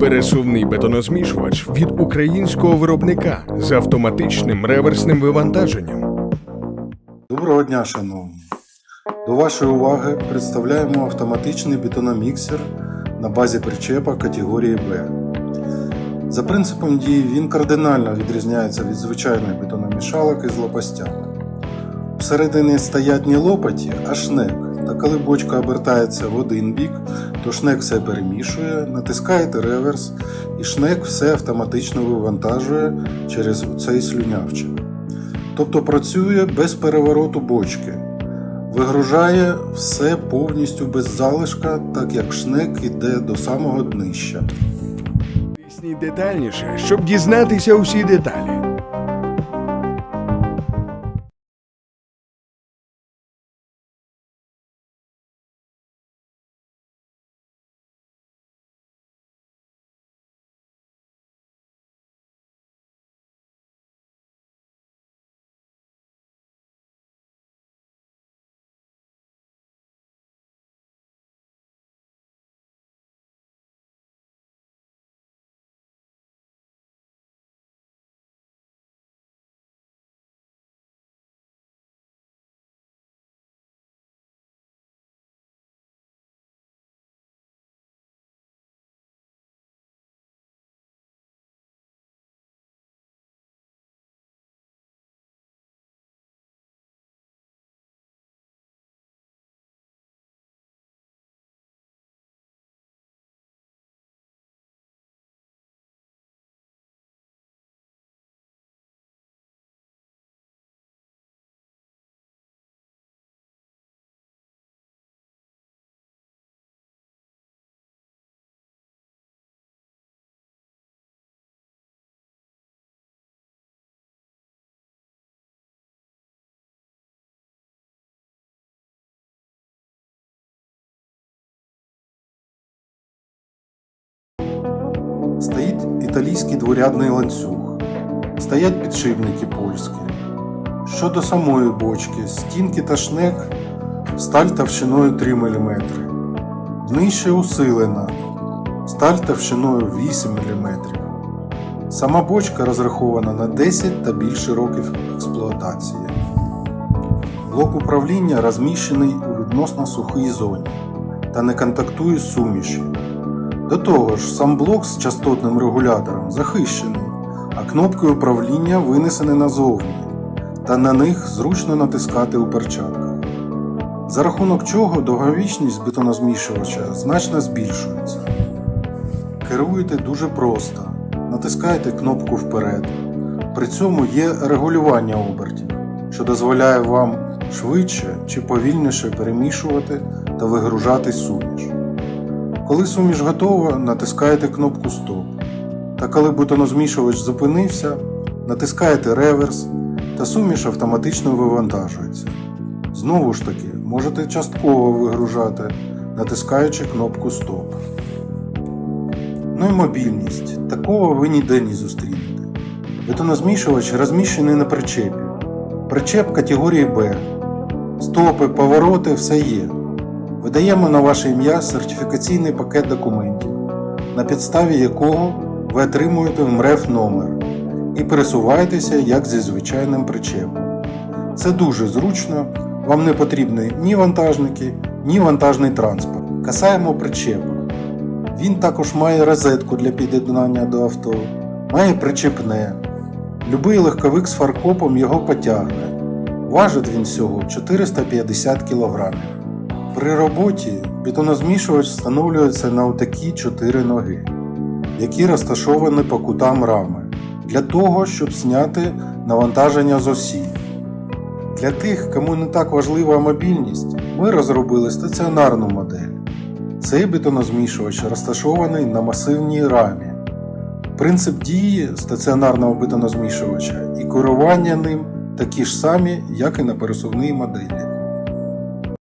Пересувний бетонозмішувач від українського виробника з автоматичним реверсним вивантаженням. Доброго дня, шановні! До вашої уваги представляємо автоматичний бетономіксер на базі причепа категорії Б. За принципом дії він кардинально відрізняється від звичайної бетономішалок із лопастями. Всередині стоять не лопаті, а шнек. Та коли бочка обертається в один бік, то шнек все перемішує, натискаєте реверс, і шнек все автоматично вивантажує через цей слюнявчик. Тобто працює без перевороту бочки. Вигружає все повністю без залишка, так як шнек іде до самого днища. Тисніть детальніше, щоб дізнатися усі деталі. Італійський дворядний ланцюг, стоять підшипники польські. Щодо самої бочки, стінки та шнек сталь товщиною 3 мм. Днище усилена, сталь товщиною 8 мм. Сама бочка розрахована на 10 та більше років експлуатації. Блок управління розміщений у відносно сухій зоні та не контактує з сумішю. До того ж, сам блок з частотним регулятором захищений, а кнопки управління винесені назовні, та на них зручно натискати у перчатках. За рахунок чого довговічність бетонозмішувача значно збільшується. Керуєте дуже просто, натискаєте кнопку вперед. При цьому є регулювання обертів, що дозволяє вам швидше чи повільніше перемішувати та вигружати суміш. Коли суміш готова, натискаєте кнопку Стоп. Та коли бетонозмішувач зупинився, натискаєте реверс та суміш автоматично вивантажується. Знову ж таки, можете частково вигружати, натискаючи кнопку Стоп. Ну і мобільність. Такого ви ніде не зустрінете. Бетонозмішувач розміщений на причепі. Причеп категорії Б. Стопи, повороти, все є. Видаємо на ваше ім'я сертифікаційний пакет документів, на підставі якого ви отримуєте МРЕФ номер і пересуваєтеся як зі звичайним причепом. Це дуже зручно, вам не потрібні ні вантажники, ні вантажний транспорт. Касаємо причепу. Він також має розетку для під'єднання до авто, має причепне. Любий легковик з фаркопом його потягне. Важить він всього 450 кг. При роботі бетонозмішувач встановлюється на отакі чотири ноги, які розташовані по кутам рами, для того, щоб зняти навантаження з осі. Для тих, кому не так важлива мобільність, ми розробили стаціонарну модель. Цей бетонозмішувач розташований на масивній рамі. Принцип дії стаціонарного бетонозмішувача і керування ним такі ж самі, як і на пересувній моделі.